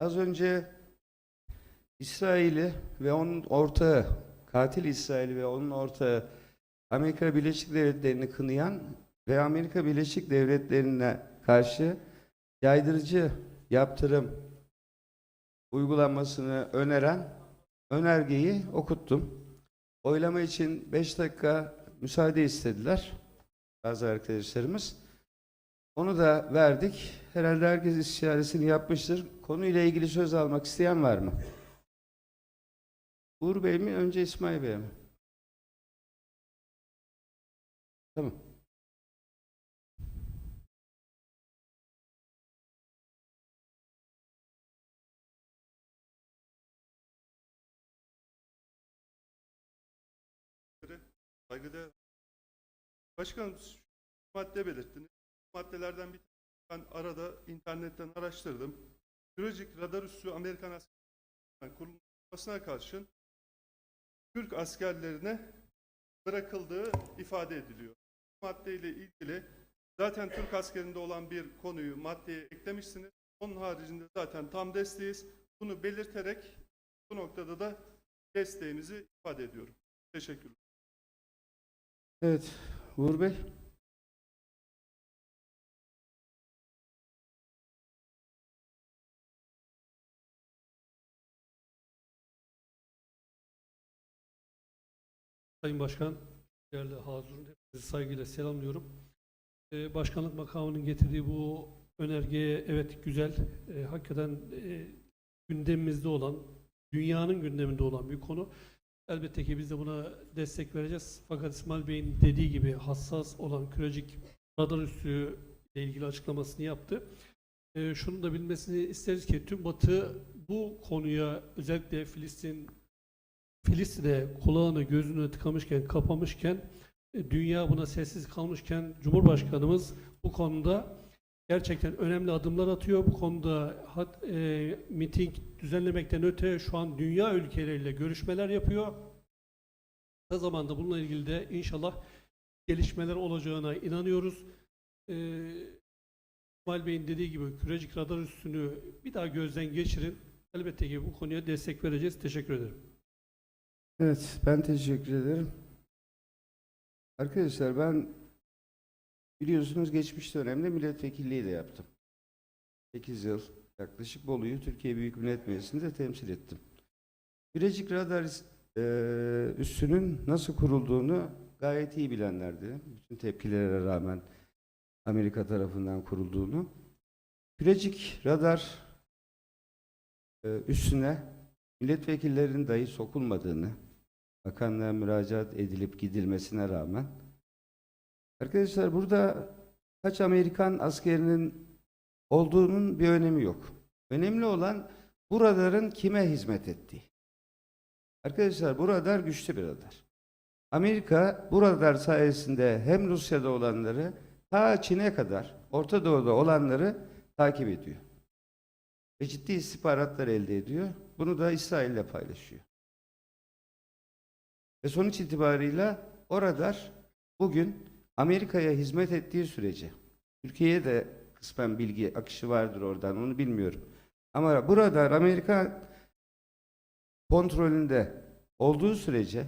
Az önce İsrail'i ve onun ortağı, katil İsrail ve onun ortağı Amerika Birleşik Devletleri'ni kınayan ve Amerika Birleşik Devletleri'ne karşı yaydırıcı yaptırım uygulanmasını öneren önergeyi okuttum. Oylama için 5 dakika müsaade istediler bazı arkadaşlarımız. Onu da verdik. Herhalde herkes istişaresini yapmıştır. Konuyla ilgili söz almak isteyen var mı? Uğur Bey mi? Önce İsmail Bey mi? Tamam. Saygıdeğer. Başkanım madde belirttiniz. Maddelerden bir ben arada internetten araştırdım. Biyolojik radar üssü Amerikan askerlerinin kurulmasına karşın Türk askerlerine bırakıldığı ifade ediliyor. Bu maddeyle ilgili zaten Türk askerinde olan bir konuyu maddeye eklemişsiniz. Onun haricinde zaten tam desteğiz. Bunu belirterek bu noktada da desteğimizi ifade ediyorum. Teşekkürler. Evet. Uğur Bey. Sayın Başkan, değerli hazırın hepinizi saygıyla selamlıyorum. Ee, başkanlık makamının getirdiği bu önergeye evet güzel, e, hakikaten e, gündemimizde olan, dünyanın gündeminde olan bir konu. Elbette ki biz de buna destek vereceğiz. Fakat İsmail Bey'in dediği gibi hassas olan kürecik radar üssü ile ilgili açıklamasını yaptı. E, şunu da bilmesini isteriz ki tüm Batı bu konuya özellikle Filistin Filistin'e kulağını gözünü tıkamışken, kapamışken, e, dünya buna sessiz kalmışken Cumhurbaşkanımız bu konuda gerçekten önemli adımlar atıyor. Bu konuda hat, e, miting düzenlemekten öte şu an dünya ülkeleriyle görüşmeler yapıyor. Ne zamanda bununla ilgili de inşallah gelişmeler olacağına inanıyoruz. E, Bey'in dediği gibi kürecik radar üstünü bir daha gözden geçirin. Elbette ki bu konuya destek vereceğiz. Teşekkür ederim. Evet, ben teşekkür ederim. Arkadaşlar ben biliyorsunuz geçmiş dönemde milletvekilliği de yaptım. 8 yıl yaklaşık Bolu'yu Türkiye Büyük Millet Meclisi'nde temsil ettim. Birecik radar eee, üssünün nasıl kurulduğunu gayet iyi bilenlerdi. Bütün tepkilere rağmen Amerika tarafından kurulduğunu. Birecik radar eee, üssüne milletvekillerinin dahi sokulmadığını, bakanlığa müracaat edilip gidilmesine rağmen arkadaşlar burada kaç Amerikan askerinin olduğunun bir önemi yok. Önemli olan bu radarın kime hizmet ettiği. Arkadaşlar bu radar güçlü bir radar. Amerika bu radar sayesinde hem Rusya'da olanları ta Çin'e kadar Orta Doğu'da olanları takip ediyor. Ve ciddi istihbaratlar elde ediyor. Bunu da İsrail'le paylaşıyor. Ve sonuç itibarıyla o radar bugün Amerika'ya hizmet ettiği sürece Türkiye'ye de kısmen bilgi akışı vardır oradan onu bilmiyorum. Ama bu radar Amerika kontrolünde olduğu sürece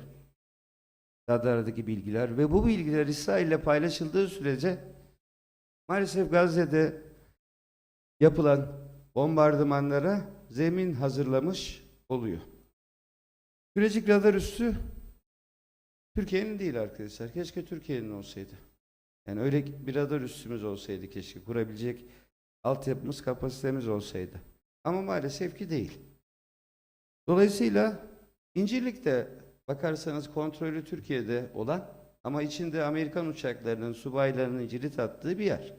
radardaki bilgiler ve bu bilgiler İsrail'le paylaşıldığı sürece maalesef Gazze'de yapılan bombardımanlara zemin hazırlamış oluyor. Kürecik radar üssü Türkiye'nin değil arkadaşlar. Keşke Türkiye'nin olsaydı. Yani öyle bir radar üssümüz olsaydı keşke. Kurabilecek altyapımız, kapasitemiz olsaydı. Ama maalesef ki değil. Dolayısıyla İncirlik'te bakarsanız kontrolü Türkiye'de olan ama içinde Amerikan uçaklarının, subaylarının cirit attığı bir yer.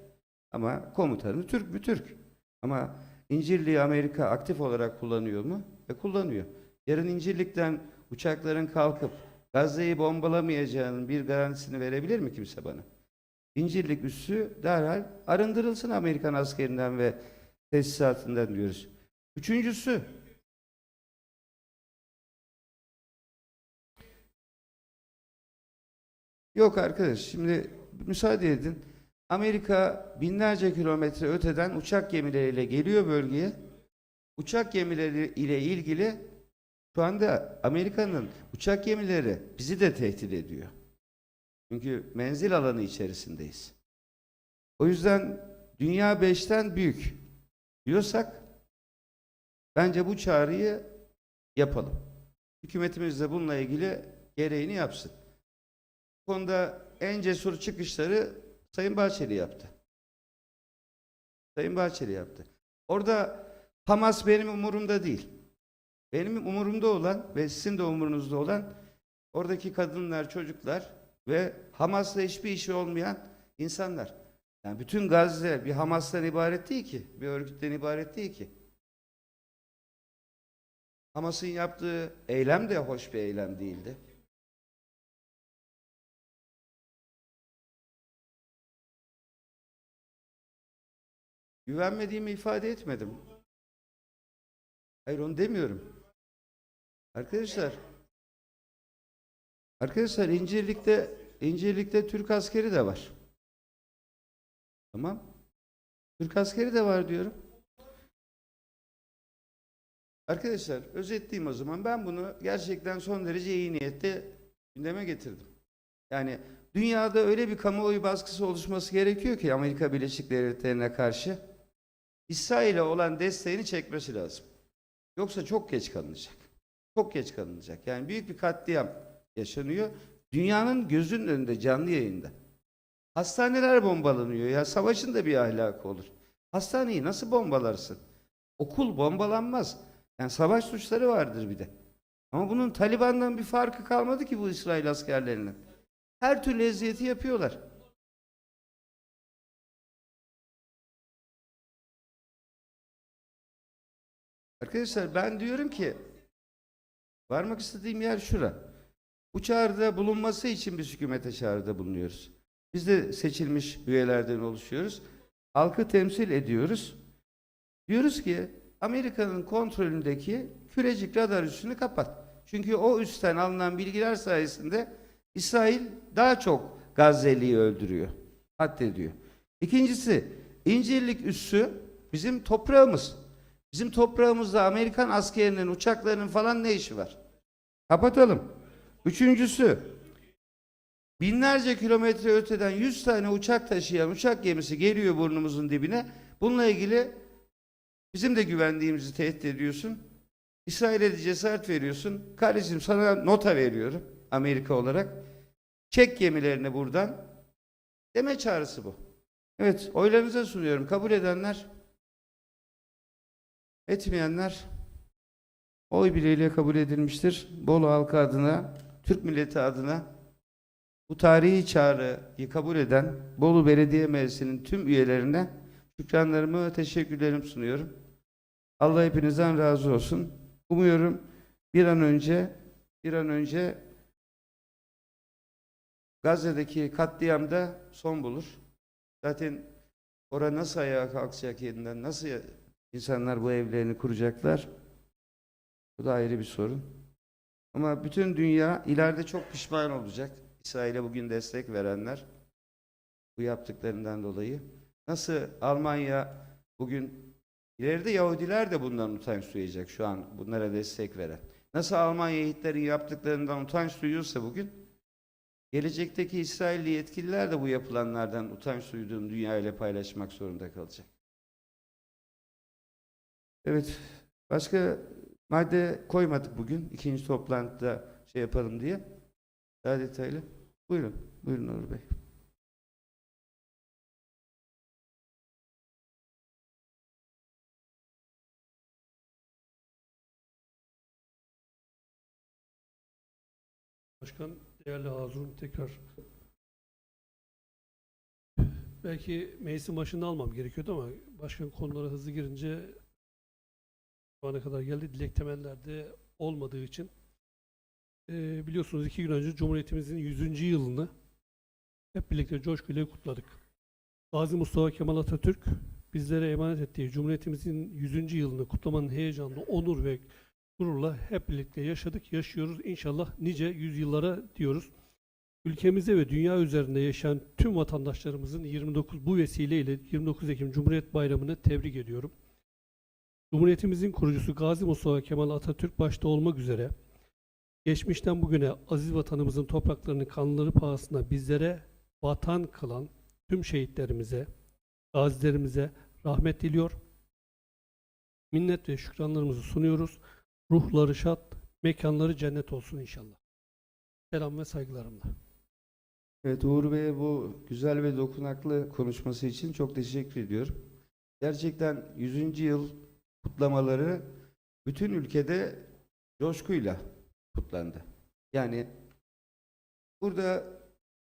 Ama komutanı Türk bir Türk. Ama İncirlik'i Amerika aktif olarak kullanıyor mu? E kullanıyor. Yarın İncirlik'ten uçakların kalkıp Gazze'yi bombalamayacağının bir garantisini verebilir mi kimse bana? İncirlik üssü derhal arındırılsın Amerikan askerinden ve tesisatından diyoruz. Üçüncüsü, yok arkadaş şimdi müsaade edin. Amerika binlerce kilometre öteden uçak gemileriyle geliyor bölgeye. uçak gemileri ile ilgili şu anda Amerika'nın uçak gemileri bizi de tehdit ediyor. Çünkü menzil alanı içerisindeyiz. O yüzden dünya beşten büyük diyorsak bence bu çağrıyı yapalım. Hükümetimiz de bununla ilgili gereğini yapsın. Bu konuda en cesur çıkışları Sayın Bahçeli yaptı. Sayın Bahçeli yaptı. Orada Hamas benim umurumda değil. Benim umurumda olan ve sizin de umurunuzda olan oradaki kadınlar, çocuklar ve Hamas'la hiçbir işi olmayan insanlar. Yani bütün Gazze bir Hamas'tan ibaret değil ki, bir örgütten ibaret değil ki. Hamas'ın yaptığı eylem de hoş bir eylem değildi. Güvenmediğimi ifade etmedim. Hayır onu demiyorum. Arkadaşlar Arkadaşlar İncirlik'te İncirlik'te Türk askeri de var. Tamam. Türk askeri de var diyorum. Arkadaşlar özetleyeyim o zaman. Ben bunu gerçekten son derece iyi niyetle gündeme getirdim. Yani dünyada öyle bir kamuoyu baskısı oluşması gerekiyor ki Amerika Birleşik Devletleri'ne karşı İsrail'e olan desteğini çekmesi lazım. Yoksa çok geç kalınacak. Çok geç kalınacak. Yani büyük bir katliam yaşanıyor. Dünyanın gözünün önünde canlı yayında. Hastaneler bombalanıyor ya. Savaşın da bir ahlakı olur. Hastaneyi nasıl bombalarsın? Okul bombalanmaz. Yani savaş suçları vardır bir de. Ama bunun Taliban'dan bir farkı kalmadı ki bu İsrail askerlerinin. Her türlü eziyeti yapıyorlar. Arkadaşlar ben diyorum ki varmak istediğim yer şura. Bu çağrıda bulunması için biz hükümete çağrıda bulunuyoruz. Biz de seçilmiş üyelerden oluşuyoruz. Halkı temsil ediyoruz. Diyoruz ki Amerika'nın kontrolündeki kürecik radar üssünü kapat. Çünkü o üstten alınan bilgiler sayesinde İsrail daha çok Gazze'liyi öldürüyor, haddediyor. İkincisi, İncirlik üssü bizim toprağımız. Bizim toprağımızda Amerikan askerinin, uçaklarının falan ne işi var? Kapatalım. Üçüncüsü, binlerce kilometre öteden 100 tane uçak taşıyan uçak gemisi geliyor burnumuzun dibine. Bununla ilgili bizim de güvendiğimizi tehdit ediyorsun. İsrail'e de cesaret veriyorsun. Kardeşim sana nota veriyorum Amerika olarak. Çek gemilerini buradan. Deme çağrısı bu. Evet, oylarınıza sunuyorum. Kabul edenler, etmeyenler oy birliğiyle kabul edilmiştir. Bolu halkı adına, Türk milleti adına bu tarihi çağrıyı kabul eden Bolu Belediye Meclisi'nin tüm üyelerine şükranlarımı, teşekkürlerimi sunuyorum. Allah hepinizden razı olsun. Umuyorum bir an önce bir an önce Gazze'deki katliamda son bulur. Zaten orada nasıl ayağa kalkacak yeniden, nasıl insanlar bu evlerini kuracaklar? Bu da ayrı bir sorun. Ama bütün dünya ileride çok pişman olacak. İsrail'e bugün destek verenler bu yaptıklarından dolayı. Nasıl Almanya bugün ileride Yahudiler de bundan utanç duyacak şu an bunlara destek veren. Nasıl Almanya Hitler'in yaptıklarından utanç duyuyorsa bugün gelecekteki İsrailli yetkililer de bu yapılanlardan utanç duyduğunu dünya ile paylaşmak zorunda kalacak. Evet. Başka madde koymadık bugün. ikinci toplantıda şey yapalım diye. Daha detaylı. Buyurun. Buyurun Onur Bey. Başkan, değerli Hazırun tekrar belki meclisin başında almam gerekiyordu ama başkan konulara hızlı girince şu ana kadar geldi. Dilek temellerde olmadığı için Eee, biliyorsunuz iki gün önce Cumhuriyetimizin 100. yılını hep birlikte coşkuyla kutladık. Gazi Mustafa Kemal Atatürk bizlere emanet ettiği Cumhuriyetimizin 100. yılını kutlamanın heyecanını, onur ve gururla hep birlikte yaşadık, yaşıyoruz. İnşallah nice yüzyıllara diyoruz. Ülkemizde ve dünya üzerinde yaşayan tüm vatandaşlarımızın 29 bu vesileyle 29 Ekim Cumhuriyet Bayramı'nı tebrik ediyorum. Cumhuriyetimizin kurucusu Gazi Mustafa Kemal Atatürk başta olmak üzere geçmişten bugüne aziz vatanımızın topraklarını kanları pahasına bizlere vatan kılan tüm şehitlerimize, gazilerimize rahmet diliyor. Minnet ve şükranlarımızı sunuyoruz. Ruhları şad, mekanları cennet olsun inşallah. Selam ve saygılarımla. Evet Uğur Bey'e bu güzel ve dokunaklı konuşması için çok teşekkür ediyorum. Gerçekten 100. yıl kutlamaları bütün ülkede coşkuyla kutlandı. Yani burada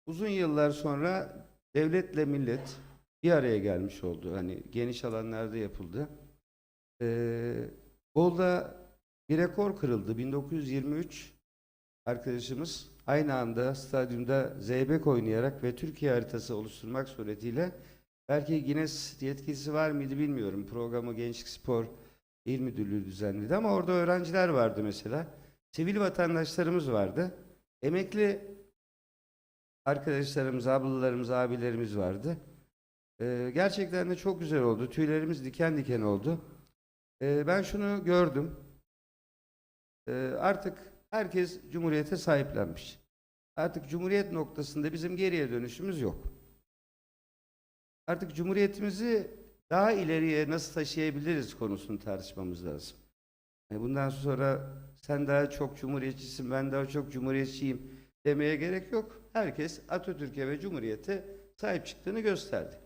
uzun yıllar sonra devletle millet bir araya gelmiş oldu. Hani geniş alanlarda yapıldı. Ee, Bolu'da bir rekor kırıldı. 1923 arkadaşımız aynı anda stadyumda zeybek oynayarak ve Türkiye haritası oluşturmak suretiyle belki Guinness yetkisi var mıydı bilmiyorum. Programı Gençlik Spor İl Müdürlüğü düzenledi ama orada öğrenciler vardı mesela. Sivil vatandaşlarımız vardı. Emekli arkadaşlarımız, ablalarımız, abilerimiz vardı. Ee, gerçekten de çok güzel oldu. Tüylerimiz diken diken oldu. Ee, ben şunu gördüm. Ee, artık herkes Cumhuriyete sahiplenmiş. Artık Cumhuriyet noktasında bizim geriye dönüşümüz yok. Artık Cumhuriyetimizi daha ileriye nasıl taşıyabiliriz konusunu tartışmamız lazım. Yani bundan sonra sen daha çok Cumhuriyetçisin, ben daha çok Cumhuriyetçiyim demeye gerek yok. Herkes Atatürk'e ve Cumhuriyet'e sahip çıktığını gösterdi.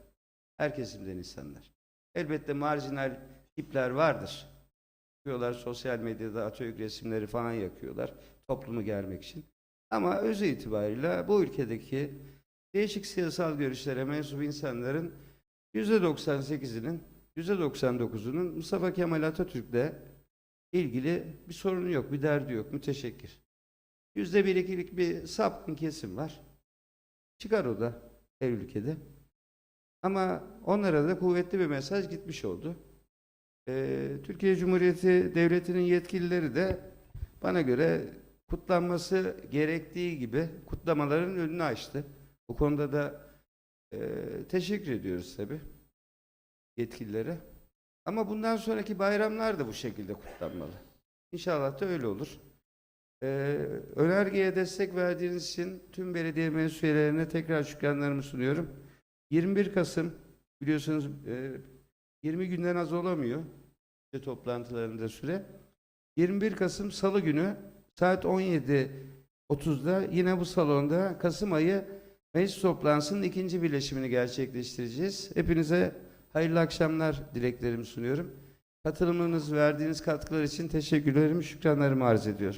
Her kesimden insanlar. Elbette marjinal tipler vardır. Yapıyorlar sosyal medyada Atatürk resimleri falan yakıyorlar toplumu germek için. Ama özü itibariyle bu ülkedeki değişik siyasal görüşlere mensup insanların %98'inin %99'unun Mustafa Kemal Atatürk'le ilgili bir sorunu yok, bir derdi yok, müteşekkir. Yüzde bir ikilik bir sapkın kesim var. Çıkar o da her ülkede. Ama onlara da kuvvetli bir mesaj gitmiş oldu. Ee, Türkiye Cumhuriyeti Devleti'nin yetkilileri de bana göre kutlanması gerektiği gibi kutlamaların önünü açtı. Bu konuda da e, teşekkür ediyoruz tabii yetkililere. Ama bundan sonraki bayramlar da bu şekilde kutlanmalı. İnşallah da öyle olur. Ee, önergeye destek verdiğiniz için tüm belediye meclis üyelerine tekrar şükranlarımı sunuyorum. 21 Kasım biliyorsunuz e, 20 günden az olamıyor işte toplantılarında süre. 21 Kasım Salı günü saat 17.30'da yine bu salonda Kasım ayı meclis toplantısının ikinci birleşimini gerçekleştireceğiz. Hepinize hayırlı akşamlar dileklerimi sunuyorum. Katılımınız, verdiğiniz katkılar için teşekkürlerimi, şükranlarımı arz ediyorum.